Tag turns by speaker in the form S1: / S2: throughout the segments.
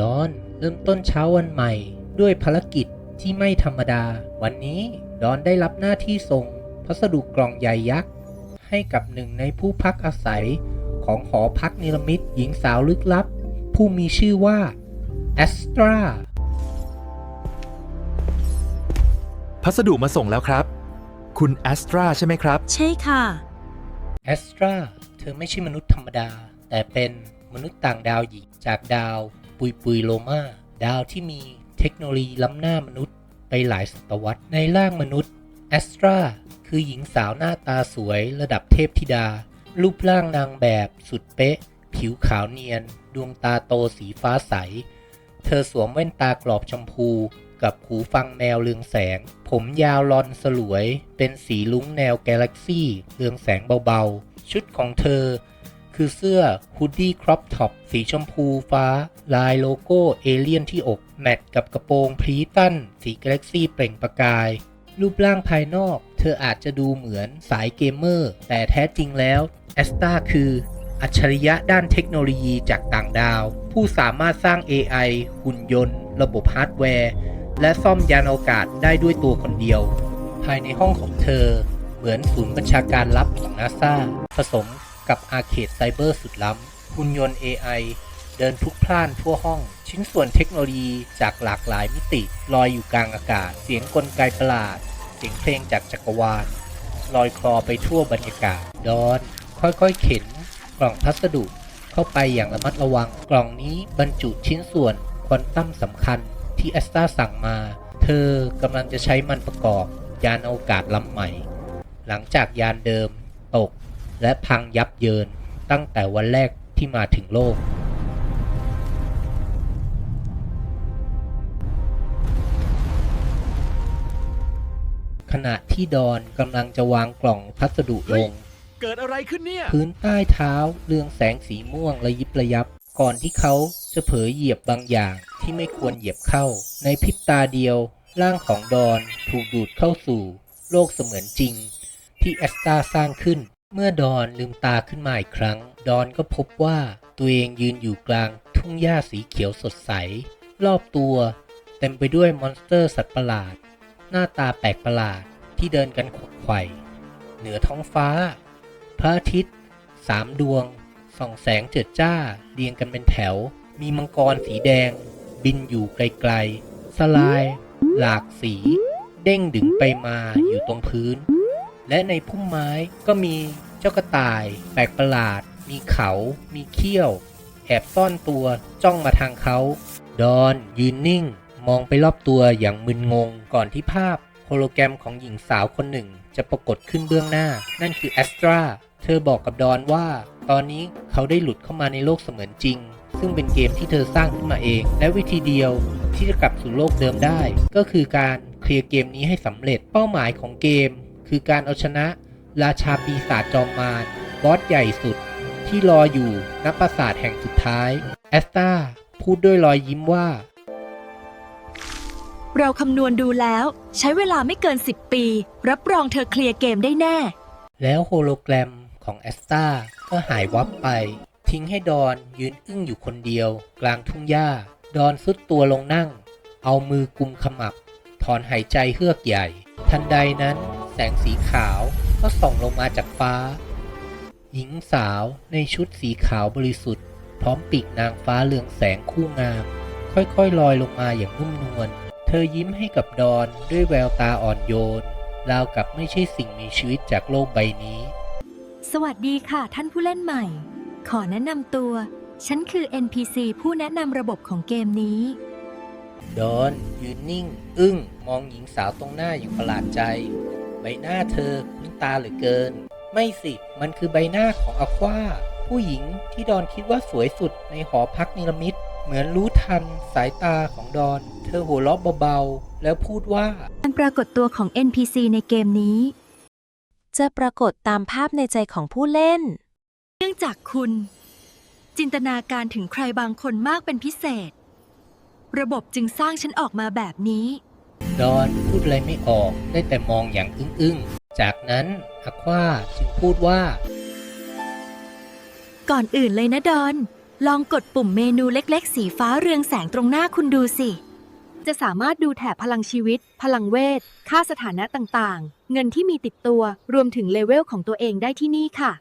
S1: ดอนเริ่มต้นเช้าวันใหม่ด้วยภารกิจที่ไม่ธรรมดา วันนี้ดอนได้รับหน้าที่ส่งพัสดุกล่องใหญ่ยักษ์ ให้กับหนึ่งในผู้พักอาศัยของหอพักนิรมิตหญิงสาวลึกลับ ผู้มีชื่อว่าแอสตรา
S2: พัสดุมาส่งแล้วครับ คุณแอสตราใช่ไหมครับ
S3: ใช่ค่ะ
S1: แอสตราเธอไม่ใช่มนุษย์ธรรมดา แต่เป็นมนุษย์ต่างดาวหญิงจากดาว ปุยปุยโลมาดาวที่มีเทคโนโลยีล้ำหน้ามนุษย์ไปหลายศตวรรษในร่างมนุษย์แอสตราคือหญิงสาวหน้าตาสวยระดับเทพธิดา รูปร่างนางแบบสุดเป๊ะ ผิวขาวเนียน ดวงตาโตสีฟ้าใส เธอสวมแว่นตากรอบชมพู กับหูฟังแนวเรืองแสง ผมยาวลอนสลวย เป็นสีลุ้งแนวกาแล็กซี่ เรืองแสงเบาๆ ชุดของเธอ คือเสื้อฮูดดี้ครอปท็อปสีชมพูฟ้า ลายโลโก้เอเลียนที่อก แมทกับกระโปรงพรีตันสีกาแล็กซี่เปล่งประกาย รูปร่างภายนอก เธออาจจะดูเหมือนสายเกมเมอร์ แต่แท้จริงแล้วแอสตาคืออัจฉริยะด้านเทคโนโลยีจากต่างดาว ผู้สามารถสร้าง AI หุ่นยนต์ ระบบฮาร์ดแวร์ และซ่อมยานอวกาศได้ด้วยตัวคนเดียว ภายในห้องของเธอ เหมือนศูนย์บัญชาการลับของนาซาผสม กับอาร์เคดไซเบอร์สุดล้ำหุ่นยนต์ AI เดินพลุกพล่านทั่วห้อง ชิ้นส่วนเทคโนโลยีจากหลากหลายมิติลอยอยู่กลางอากาศ เสียงกลไกประหลาด เสียงเพลงจากจักรวาล ลอยคลอไปทั่วบรรยากาศ ดอน ค่อยๆ เข็น กล่องพัสดุเข้าไปอย่างระมัดระวัง กล่องนี้บรรจุชิ้นส่วนควอนตัมสำคัญที่แอสตราสั่งมา เธอกำลังจะใช้มันประกอบ ยานอวกาศลำใหม่ หลังจากยานเดิม และพังยับเยินตั้งแต่วันแรกที่มาถึงโลก ขณะที่ดอนกำลังจะวางกล่องพัสดุลง
S2: เกิดอะไรขึ้นเนี่ย
S1: พื้นใต้เท้าเรืองแสงสีม่วงระยิบระยับ ก่อนที่เขาจะเผลอเหยียบบางอย่างที่ไม่ควรเหยียบเข้า ในพริบตาเดียว ร่างของดอนถูกดูดเข้าสู่ โลกเสมือนจริง ที่แอสตาสร้างขึ้น เมื่อดอนลืมตาขึ้นมาอีกครั้ง ดอนก็พบว่าตัวเองยืนอยู่กลางทุ่งหญ้าสีเขียวสดใส รอบตัวเต็มไปด้วยมอนสเตอร์สัตว์ประหลาด หน้าตาแปลกประหลาดที่เดินกันขบไขว่เหนือท้องฟ้า พระอาทิตย์สามดวงส่องแสงเจิดจ้าเรียงกันเป็นแถว มีมังกรสีแดง บินอยู่ไกลๆ สลาย หลากสี เด้งดึงไปมาอยู่ตรงพื้น และในพุ่มไม้ก็มีเจ้ากระต่าย แปลกประหลาด มีเขา มีเขี้ยว แอบซ่อนตัวจ้องมาทางเขา ดอนยืนนิ่ง มองไปรอบตัวอย่างมึนงง ก่อนที่ภาพโฮโลแกรมของหญิงสาวคนหนึ่ง จะปรากฏขึ้นเบื้องหน้า นั่นคือแอสตรา เธอบอกกับดอนว่า ตอนนี้เขาได้หลุดเข้ามาในโลกเสมือนจริง ซึ่งเป็นเกมที่เธอสร้างขึ้นมาเอง และวิธีเดียวที่จะกลับสู่โลกเดิมได้ ก็คือการเคลียร์เกมนี้ให้สำเร็จ เป้าหมายของเกม คือการเอาชนะ ราชาปีศาจจอมมารบอสใหญ่สุด ที่รออยู่ณปราสาทแห่งสุดท้าย แอสตาพูดด้วยรอยยิ้มว่า
S3: เราคำนวณดูแล้ว ใช้เวลาไม่เกิน 10 ปี รับรองเธอเคลียร์เกมได้แน่
S1: แล้วโฮโลแกรมของแอสตาก็หายวับไป ทิ้งให้ดอนยืนอึ้งอยู่คนเดียว กลางทุ่งหญ้า ดอนสุดตัวลงนั่ง เอามือกุมขมับ ถอนหายใจเฮือกใหญ่ ทันใดนั้น แสงสีขาวก็ส่องลงมาจากฟ้า หญิงสาวในชุดสีขาวบริสุทธิ์ พร้อมปีกนางฟ้าเรืองแสงคู่งาม ค่อยๆลอยลงมาอย่างนุ่มนวลเธอยิ้มให้กับดอนด้วยแววตาอ่อนโยนราวกับไม่ใช่สิ่งมีชีวิตจากโลกใบนี้
S3: สวัสดีค่ะท่านผู้เล่นใหม่ ขอแนะนำตัว ฉันคือ NPC ผู้แนะนำระบบของเกมนี้
S1: ดอนยืนนิ่ง อึ้ง มองหญิงสาวตรงหน้าอย่างประหลาดใจ ใบหน้าเธอคุ้นตาเหลือเกิน ไม่สิ มันคือใบหน้าของอควาผู้หญิงที่ดอนคิดว่าสวยสุดในหอพักนิรมิตเหมือนรู้ทันสายตาของดอน เธอหัวเราะเบาๆ แล้วพูดว่า
S3: การปรากฏตัวของ NPC ในเกมนี้
S4: จะปรากฏตามภาพในใจของผู้เล่น
S3: เนื่องจากคุณ จินตนาการถึงใครบางคนมากเป็นพิเศษ ระบบจึงสร้างฉันออกมาแบบนี้
S1: ดอนพูดอะไรไม่ออกได้แต่มองอย่างอึ้งๆ จากนั้นอควาจึงพูดว่า
S3: ก่อนอื่นเลยนะดอน ลองกดปุ่มเมนูเล็กๆ สีฟ้าเรืองแสงตรงหน้าคุณดูสิ จะสามารถดูแถบพลังชีวิต พลังเวท ค่าสถานะต่างๆ เงินที่มีติดตัว รวมถึงเลเวลของตัวเองได้ที่นี่ค่ะ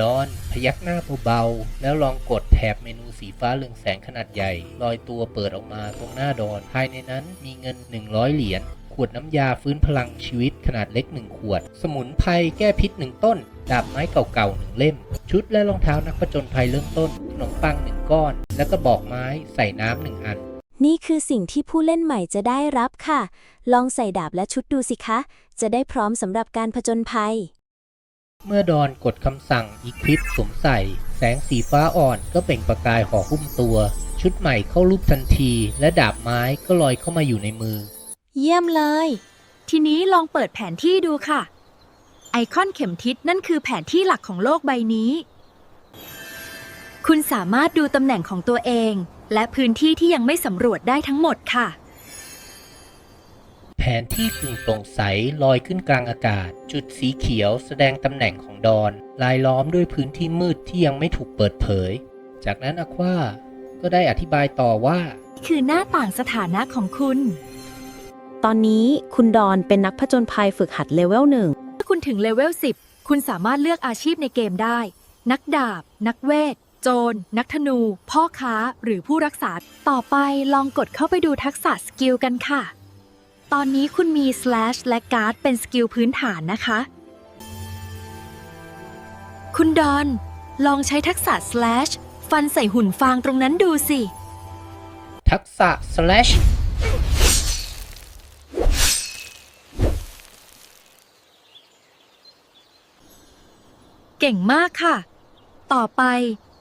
S1: ดอน พยักหน้าเบาๆ แล้วลองกดแถบเมนูสีฟ้าเรืองแสงขนาดใหญ่ ลอยตัวเปิดออกมาตรงหน้าดอน ภายในนั้นมีเงิน 100 เหรียญ ขวดน้ำยาฟื้นพลังชีวิตขนาดเล็ก 1 ขวด สมุนไพรแก้พิษ 1 ต้น ดาบไม้เก่าๆ1เล่ม ชุดและรองเท้านักผจญภัยเริ่มต้น ขนมปัง1ก้อน แล้วก็บอกไม้ใส่น้ำหนึ่งอัน
S4: นี่คือสิ่งที่ผู้เล่นใหม่จะได้รับค่ะ ลองใส่ดาบและชุดดูสิคะ จะได้พร้อมสำหรับการผจญภัย
S1: เมื่อดอนกดคำสั่งอีคลิปสวมใส่ แสงสีฟ้าอ่อนก็เปล่งประกายห่อหุ้มตัว ชุดใหม่เข้ารูปทันที และดาบไม้ก็ลอยเข้ามาอยู่ในมือ
S4: เยี่ยมเลย
S3: ทีนี้ลองเปิดแผนที่ดูค่ะ ไอคอนเข็มทิศนั่นคือแผนที่หลักของโลกใบนี้ คุณสามารถดูตำแหน่งของตัวเอง และพื้นที่ที่ยังไม่สำรวจได้ทั้งหมดค่ะ
S1: แผนที่กึ่งโปร่งใสลอยขึ้นกลางอากาศ จุดสีเขียวแสดงตำแหน่งของดอน ลายล้อมด้วยพื้นที่มืดที่ยังไม่ถูกเปิดเผย จากนั้นอควาก็ได้อธิบายต่อว่า
S3: คือหน้าต่างสถานะของคุณ
S4: ตอนนี้คุณดอนเป็นนักผจญภัยฝึกหัดเลเวลหนึ่ง
S3: เมื่อคุณถึงเลเวล10 คุณสามารถเลือกอาชีพในเกมได้ นักดาบ นักเวท โจร นักธนู พ่อค้า หรือผู้รักษา ต่อไปลองกดเข้าไปดูทักษะสกิลกันค่ะ ตอนนี้คุณมี slash และ guard เป็นสกิลพื้นฐานนะคะ คุณดอน ลองใช้ทักษะ slash ฟันใส่หุ่นฟางตรงนั้นดูสิ
S1: ทักษะ slash
S3: เก่งมากค่ะ ต่อไป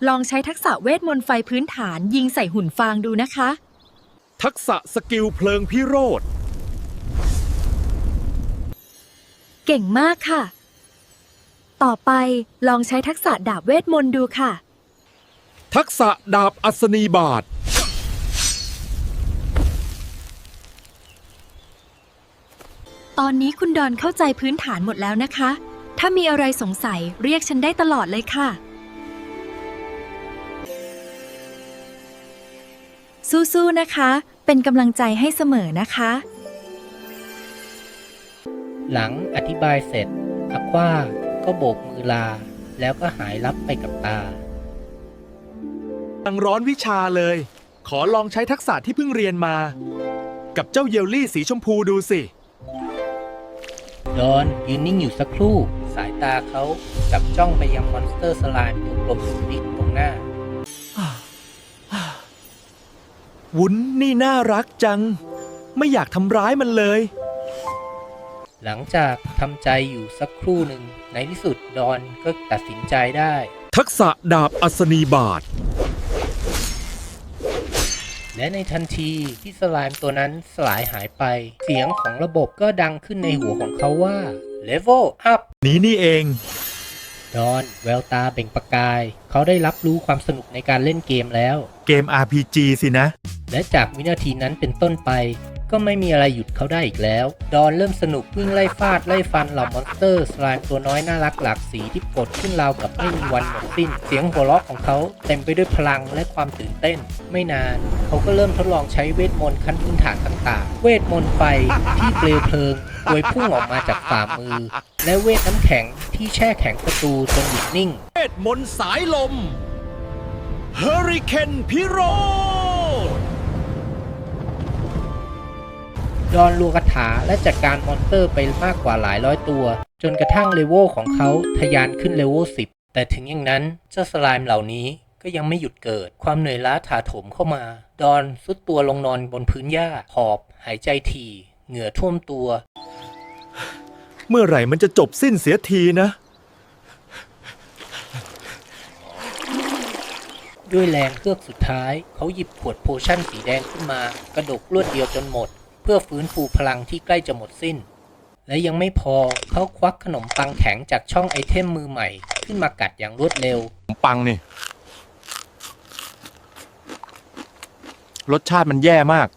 S3: ลองใช้ทักษะเวทมนต์ไฟพื้นฐานยิงใส่หุ่นฟางดูนะคะ
S2: ทักษะสกิลเพลิงพิโรธ
S3: เก่งมากค่ะ ต่อไปลองใช้ทักษะดาบเวทมนต์ดูค่ะ
S2: ทักษะดาบอัศนีบาท
S3: ตอนนี้คุณดอนเข้าใจพื้นฐานหมดแล้วนะคะ ถ้ามีอะไรสงสัยเรียกฉันได้ตลอดเลยค่ะ สู้ๆนะคะ เป็นกำลังใจให้เสมอนะคะ
S1: หลังอธิบายเสร็จอควาก็โบกมือลา แล้วก็หายลับไปกับตา
S2: ตังร้อนวิชาเลย ขอลองใช้ทักษะที่เพิ่งเรียนมา กับเจ้าเยลลี่สีชมพูดูสิ
S1: ดอนยืนนิ่งอยู่สักครู่ สายตาเขาจับจ้องไปยังมอนสเตอร์สไลม์ตัวกลมสุดดิกตรงหน้า
S2: วุ้นนี่น่ารักจัง ไม่อยากทำร้ายมันเลย
S1: หลังจากทำใจอยู่สักครู่หนึ่ง ในที่สุดดอนก็ตัดสินใจได้
S2: ทักษะดาบอัศนีบาท
S1: และในทันทีที่สไลม์ตัวนั้นสลายหายไป เสียงของระบบก็ดังขึ้นในหัวของเขาว่า Level Up
S2: นี้นี่เอง
S1: ดอน แววตาเบ่งประกาย เขาได้รับรู้ความสนุกในการเล่นเกมแล้ว
S2: เกม RPG สินะ
S1: และจากวินาทีนั้นเป็นต้นไป ก็ไม่มีอะไรหยุดเขาได้อีกแล้ว ดอนเริ่มสนุกวิ่งไล่ฟาดไล่ฟันเหล่ามอนสเตอร์สไลม์ตัวน้อยน่ารักหลากสีที่ปลดขึ้นราวกับไม่มีวันหมดสิ้น เสียงหัวเราะของเขาเต็มไปด้วยพลังและความตื่นเต้น ไม่นาน เขาก็เริ่มทดลองใช้เวทมนต์ขั้นพื้นฐานต่างๆ เวทมนต์ไฟที่เปลวเพลิง โดยพุ่งออกมาจากฝ่ามือ และเวทน้ำแข็ง ที่แช่แข็งประตูจนหยุดนิ่ง
S2: เวทมนต์สายลมเฮอริเคนพิโรธ
S1: ดอนลัวคาถาและจัดการมอนสเตอร์ไปมากกว่าหลายร้อยตัว จนกระทั่งเลเวลของเขาทะยานขึ้นเลเวล10 แต่ถึงอย่างนั้นเจ้าสไลม์เหล่านี้ก็ยังไม่หยุดเกิด ความเหนื่อยล้าถาโถมเข้ามา ดอนสุดตัวลงนอนบนพื้นหญ้าหอบ หายใจถี่ เหงื่อท่วมตัว
S2: เมื่อไหร่มันจะจบสิ้นเสียทีนะ
S1: ด้วยแรงเพือกสุดท้าย เขาหยิบขวดโพชั่นสีแดงขึ้นมา กระดกรวดเดียวจนหมด เพื่อฟื้นฟูพลังที่ใกล้จะหมดสิ้น และยังไม่พอเขาควักขนมปังแข็งจากช่องไอเทมมือใหม่ ขึ้นมากัดอย่างรวดเร็ว
S2: ปังนี่ รสชาติมันแย่มาก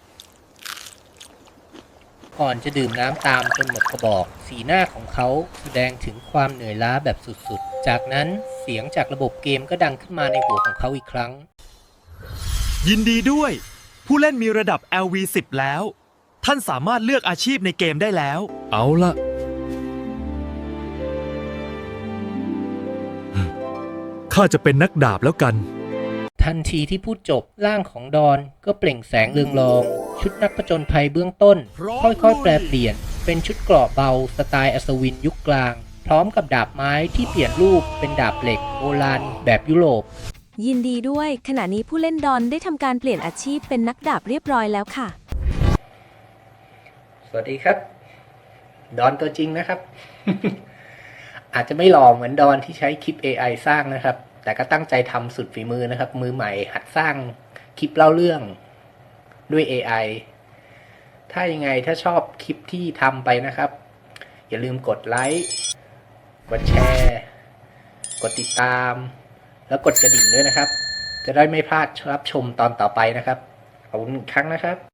S1: ก่อนจะดื่มน้ำตามจนหมดกระบอก สีหน้าของเขาแสดงถึงความเหนื่อยล้าแบบสุดๆ จากนั้นเสียงจากระบบเกมก็ดังขึ้นมาในหัวของเขาอีกครั้ง
S2: ยินดีด้วย ผู้เล่นมีระดับ LV10 แล้ว ท่านสามารถเลือกอาชีพในเกมได้แล้ว เอาละข้าจะเป็นนักดาบแล้วกัน
S1: ทันทีที่พูดจบร่างของดอนก็เปล่งแสงเรืองรอง ชุดนักผจญภัยเบื้องต้น
S2: พร้อม
S1: ค่อยๆ
S2: ลุย
S1: แปลเปลี่ยน เป็นชุดเกราะเบาสไตล์อัศวินยุคกลาง พร้อมกับดาบไม้ที่เปลี่ยนรูปเป็นดาบเหล็กโบราณแบบยุโรป
S4: ยินดีด้วย ขณะนี้ผู้เล่นดอนได้ทำการเปลี่ยนอาชีพเป็นนักดาบเรียบร้อยแล้วค่ะ
S1: สวัสดีครับ ดอนตัวจริงนะครับ อาจจะไม่หล่อเหมือนดอนที่ใช้คลิป AI สร้างนะครับ แต่ก็ตั้งใจทำสุดฝีมือนะครับ มือใหม่หัดสร้างคลิปเล่าเรื่องด้วย AI ถ้ายังไงถ้าชอบคลิปที่ทำไปนะครับ อย่าลืมกดไลค์กดแชร์ กดติดตาม แล้วกดกระดิ่งด้วยนะครับ จะได้ไม่พลาดรับชมตอนต่อไปนะครับขอบคุณอีกครั้งนะครับ